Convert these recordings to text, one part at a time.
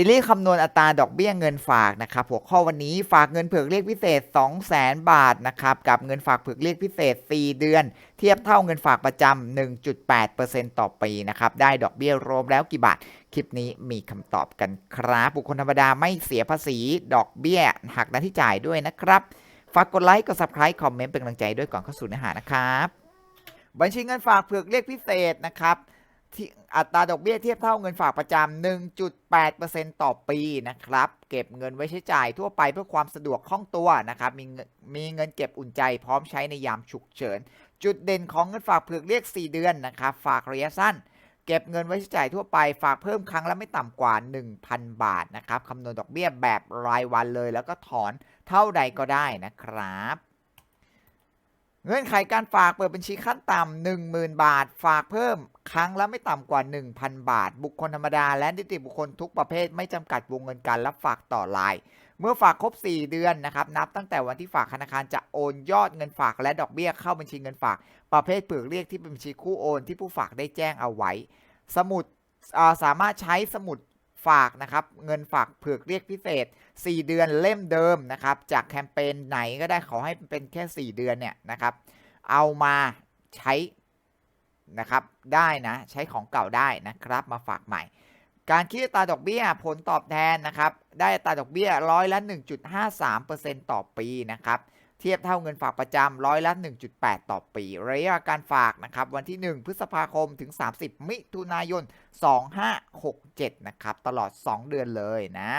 ซีรีส์คำนวณอัตราดอกเบี้ยเงินฝากนะครับหัวข้อวันนี้ฝากเงินเผือกเรียกพิเศษ200,000 บาทนะครับกับเงินฝากเผือกเรียกพิเศษ 4 เดือน เทียบเท่าเงินฝากประจำ 1.8%ต่อปีนะครับได้ดอกเบี้ยรวมแล้วกี่บาท คลิปนี้มีคำตอบกันครับบุคคลธรรมดาไม่เสียภาษีดอกเบี้ยหักหน้าที่จ่ายด้วยนะครับฝากกดไลค์กด subscribe คอมเมนต์เป็นกำลังใจด้วยก่อนเข้าสู่เนื้อหานะครับบัญชีเงินฝากเผือกเรียกพิเศษนะครับ ที่อัตราดอกเบี้ยเทียบเท่าเงินฝากประจำ 1.8%ต่อปีนะครับ เก็บเงินไว้ใช้จ่ายทั่วไปเพื่อความสะดวกคล่องตัวนะครับ มีเงินมีเงินเก็บอุ่นใจพร้อมใช้ในยามฉุกเฉิน จุดเด่นของเงินฝากเผือกเรียก 4 เดือนนะครับ ฝากระยะสั้น เก็บเงินไว้ใช้จ่ายทั่วไปฝากเพิ่มครั้งละไม่ต่ำกว่า 1,000 บาทนะครับคำนวณดอกเบี้ยแบบรายวันเลย แล้วก็ถอนเท่าใดก็ได้นะครับ เงื่อนไขการฝากเปิดบัญชีขั้นต่ำ10,000 บาท ฝากเพิ่มครั้งละไม่ต่ำกว่า 1,000 บาท บุคคลธรรมดา และนิติบุคคลทุกประเภทไม่จำกัดวงเงินการรับฝากต่อราย เมื่อฝากครบ 4 เดือนนะครับ นับตั้งแต่วันที่ฝากธนาคารจะโอนยอดเงินฝากและดอกเบี้ยเข้าบัญชีเงินฝาก ประเภทเปลือกเรียกที่เป็นบัญชีคู่โอนที่ผู้ฝากได้แจ้งเอาไว้ สมุดสามารถใช้สมุด ฝากนะครับเงินฝากเผือกเรียกพิเศษ 4 เดือนเล่มเดิมนะครับจากแคมเปญไหนก็ได้ขอให้เป็นแค่ 4 เดือนเนี่ยนะครับเอามาใช้นะครับได้นะใช้ของเก่าได้นะครับมาฝากใหม่ การคิดตาดอกเบี้ยผลตอบแทนนะครับได้ตาดอกเบี้ยร้อยละ 1.53%ต่อปีนะครับ เทียบเท่าเงินฝากประจำร้อยละ 1.8 ต่อปีระยะการฝากนะครับ วันที่ 1 พฤษภาคมถึง 30 มิถุนายน 2567 นะครับ ตลอด 2 เดือนเลยนะ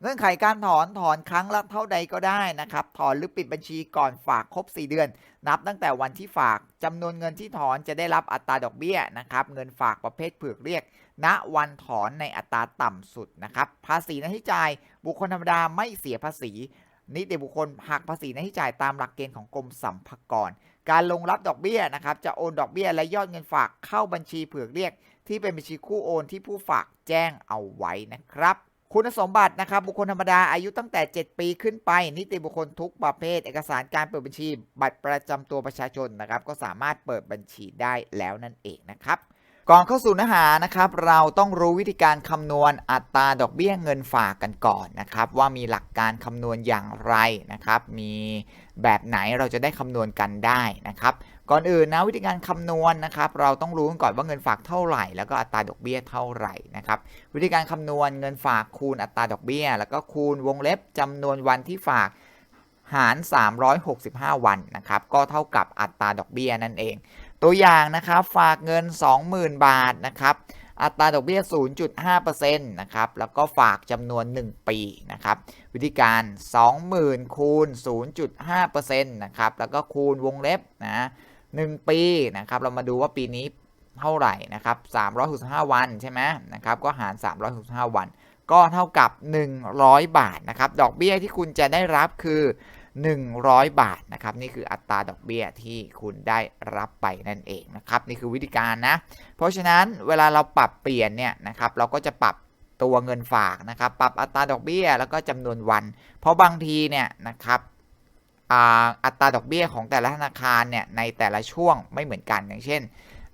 เงื่อนไขการถอนถอนครั้งละเท่าใดก็ได้นะครับ ถอนหรือปิดบัญชีก่อนฝากครบ 4 เดือน นับตั้งแต่วันที่ฝากจำนวนเงินที่ถอนจะได้รับอัตราดอกเบี้ยนะครับ เงินฝากประเภทเผือกเรียก ณวันถอนในอัตราต่ำสุดนะครับ ภาษีหน้าที่จ่ายบุคคลธรรมดาไม่เสียภาษี นิติบุคคลหักภาษีหน้าที่จ่ายตามหลักเกณฑ์ของกรมสรรพากร การลงรับดอกเบี้ยนะครับ จะโอนดอกเบี้ยและยอดเงินฝากเข้าบัญชีเผือกเรียก ที่เป็นบัญชีคู่โอนที่ผู้ฝากแจ้งเอาไว้นะครับ คุณสมบัตินะครับ บุคคลธรรมดาอายุตั้งแต่ 7 ปีขึ้นไป นิติบุคคลทุกประเภท เอกสารการเปิดบัญชี บัตรประจำตัวประชาชนนะครับ ก็สามารถเปิดบัญชีได้แล้วนั่นเองนะครับ ก่อนเข้าสู่เนื้อหานะครับ เราต้องรู้วิธีการคำนวณอัตราดอกเบี้ยเงินฝากกันก่อนนะครับ ว่ามีหลักการคำนวณอย่างไรนะครับ มีแบบไหนเราจะได้คำนวณกันได้นะครับ ก่อนอื่นนะวิธีการคำนวณนะครับ เราต้องรู้กันก่อนว่าเงินฝากเท่าไหร่ แล้วก็อัตราดอกเบี้ยเท่าไหร่นะครับ วิธีการคำนวณเงินฝากคูณอัตราดอกเบี้ย แล้วก็คูณวงเล็บจำนวนวันที่ฝากหาร 365 วันนะครับ ก็เท่ากับอัตราดอกเบี้ยนั่นเอง ตัวอย่างนะครับฝากเงิน 20,000 บาทนะครับอัตราดอกเบี้ย 0.5%นะครับ แล้วก็ฝากจำนวน 1 ปีนะครับ วิธีการ 20,000 คูณ 0.5%นะครับ แล้วก็คูณวงเล็บนะ1ปีนะครับ เรามาดูว่าปีนี้เท่าไหร่นะครับ 365 วันใช่ไหมนะครับ ก็หาร 365 วัน ก็เท่ากับ 100 บาทนะครับ ดอกเบี้ยที่คุณจะได้รับคือ 100 บาทนะครับนี่คืออัตราดอกเบี้ยที่คุณได้รับไปนั่นเองนะครับนี่คือวิธีการนะ เพราะฉะนั้นเวลาเราปรับเปลี่ยนเนี่ยนะครับเราก็จะปรับตัวเงินฝากนะครับปรับอัตราดอกเบี้ยแล้วก็จำนวนวัน เพราะบางทีเนี่ยนะครับอัตราดอกเบี้ยของแต่ละธนาคารเนี่ยในแต่ละช่วงไม่เหมือนกันอย่างเช่น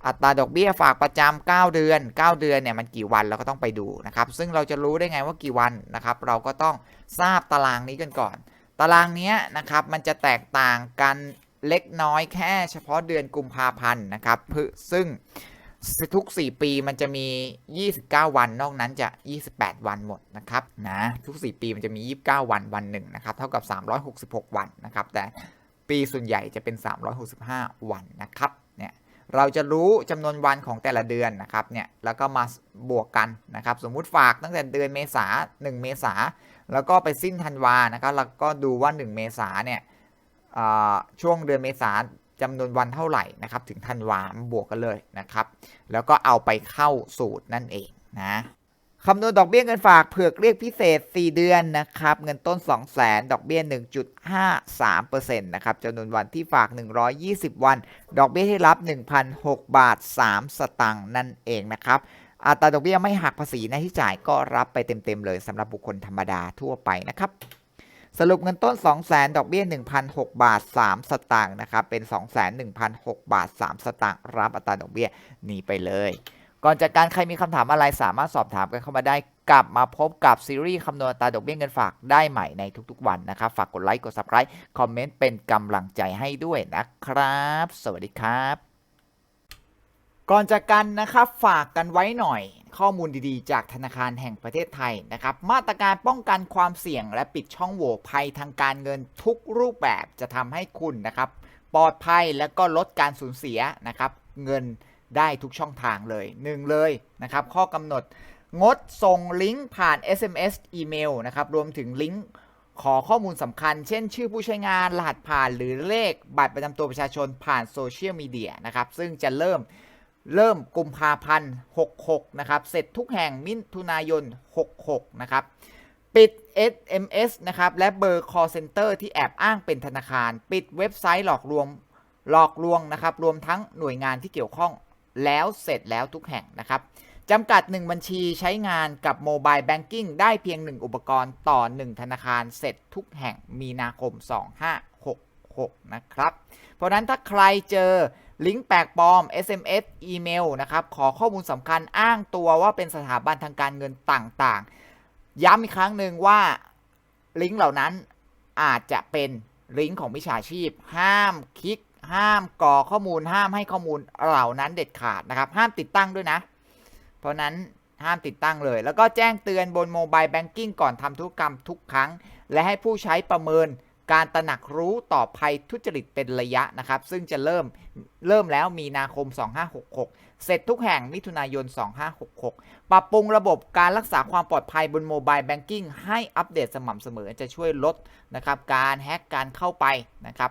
อัตราดอกเบี้ยฝากประจำ9เดือน 9 เดือนเนี่ยมันกี่วันเราก็ต้องไปดูนะครับซึ่งเราจะรู้ได้ไงว่ากี่วันนะครับเราก็ต้องทราบตารางนี้กันก่อน ตารางนี้นะครับมันจะแตกต่างกันเล็กน้อยแค่เฉพาะเดือนกุมภาพันธ์นะครับซึ่งทุก 4 ปีมันจะมี 29 วันนอกนั้นจะ 28 วันหมดนะครับนะทุก 4 ปีมันจะมี 29 วันวันหนึ่งนะครับเท่ากับ 366 วันนะครับแต่ปีส่วนใหญ่จะเป็น 365 วันนะครับ เราจะรู้จำนวนวันของแต่ละเดือนนะครับเนี่ยแล้วก็มาบวกกันนะครับสมมุติฝากตั้งแต่เดือนเมษา 1 เมษา แล้วก็ไปสิ้นธันวานะครับแล้วก็ดูว่า 1 เมษาเนี่ยช่วงเดือนเมษาจำนวนวันเท่าไหร่นะครับถึงธันวาบวกกันเลยนะครับ แล้วก็เอาไปเข้าสูตรนั่นเองนะ คำนวณดอกเบี้ยเงินฝากเผือกเรียกพิเศษ 4 เดือนนะครับ เงินต้น 2 0 0 0 0 0ดอกเบี้ย 1.53%นะครับจำนวนวันที่ฝาก 120 วัน ดอกเบี้ยที่รับ 1,006 บาท 3 สตังค์นั่นเองนะครับอัตราดอกเบี้ยไม่หักภาษีน้าที่จ่ายก็รับไปเต็มๆเลยสำหรับบุคคลธรรมดาทั่วไปนะครับสรุปเงินต้น 2 0 0 0 0ดอกเบี้ย 1,006 บาท 3 สตางค์นะครับ เป็น 2 1 0 0 6 บาท 3 สตางค์ รับอัตราดอกเบี้ยนี้ไปเลย ก่อนจากการใครมีคำถามอะไรสามารถสอบถามกันเข้ามาได้กลับมาพบกับซีรีส์คำนวณตาดอกเบี้ยเงินฝากได้ใหม่ในทุกๆวันนะครับ ฝากกดไลค์กด subscribe คอมเมนต์เป็นกำลังใจให้ด้วยนะครับ สวัสดีครับ ก่อนจากกันนะครับฝากกันไว้หน่อย ข้อมูลดีๆ จากธนาคารแห่งประเทศไทยนะครับ มาตรการป้องกันความเสี่ยง และปิดช่องโหว่ภัยทางการเงินทุกรูปแบบจะทำให้คุณนะครับ ปลอดภัยและก็ลดการสูญเสียนะครับ เงิน ได้ทุกช่องทางเลยหนึ่งเลยนะครับ ข้อกำหนดงดส่งลิงก์ผ่าน SMS อีเมลนะครับ รวมถึงลิงก์ขอข้อมูลสำคัญ เช่น ชื่อผู้ใช้งาน รหัสผ่านหรือเลขบัตรประจำตัวประชาชนผ่านโซเชียลมีเดียนะครับ ซึ่งจะเริ่มเริ่มกุมภาพันธ์ 66 นะครับ เสร็จทุกแห่งมิถุนายน 66 นะครับ ปิด SMS นะครับ และเบอร์ call center ที่แอบอ้างเป็นธนาคาร ปิดเว็บไซต์หลอกลวงหลอกลวงนะครับ รวมทั้งหน่วยงานที่เกี่ยวข้อง แล้วเสร็จแล้วทุกแห่งนะครับจำกัด 1 บัญชีใช้งานกับโมบายแบงกิ้งได้เพียง 1 อุปกรณ์ต่อ 1 ธนาคารเสร็จทุกแห่งมีนาคม 2566 นะครับ เพราะนั้นถ้าใครเจอลิงก์แปลกปลอม SMS อีเมลนะครับ ขอข้อมูลสำคัญอ้างตัวว่าเป็นสถาบันทางการเงินต่างๆ ย้ำอีกครั้งหนึ่งว่าลิงก์เหล่านั้นอาจจะเป็นลิงก์ของมิจฉาชีพ ห้ามคลิก ห้ามกรอข้อมูลห้ามให้ข้อมูลเหล่านั้นเด็ดขาดนะครับ ห้ามติดตั้งด้วยนะ เพราะนั้นห้ามติดตั้งเลย แล้วก็แจ้งเตือนบนโมบายแบงกิ้งก่อนทำธุรกรรมทุกครั้ง และให้ผู้ใช้ประเมินการตระหนักรู้ต่อภัยทุจริตเป็นระยะนะครับ ซึ่งจะเริ่มเริ่มแล้วมีนาคม 2566 เสร็จทุกแห่งมิถุนายน 2566 ปรับปรุงระบบการรักษาความปลอดภัยบนโมบายแบงกิ้งให้อัปเดตสม่ำเสมอจะช่วยลดนะครับการแฮกการเข้าไปนะครับ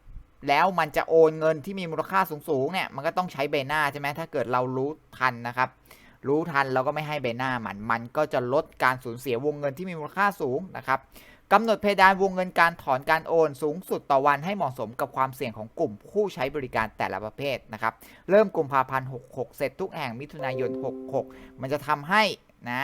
แล้วมันจะโอนเงินที่มีมูลค่าสูงๆเนี่ยมันก็ต้องใช้ใบหน้าใช่ไหมถ้าเกิดเรารู้ทันนะครับ รู้ทันเราก็ไม่ให้ใบหน้ามัน มันก็จะลดการสูญเสียวงเงินที่มีมูลค่าสูงนะครับกำหนดเพดานวงเงินการถอนการโอนสูงสุดต่อวันให้เหมาะสมกับความเสี่ยงของกลุ่มผู้ใช้บริการแต่ละประเภทนะครับ เริ่มกุมภาพันธ์66 เสร็จทุกแห่งมิถุนายน 66 มันจะทำให้นะ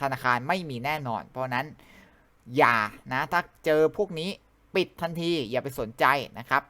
ธนาคารไม่มีแน่นอน เพราะนั้นอย่านะถ้าเจอพวกนี้ปิดทันทีอย่าไปสนใจนะครับ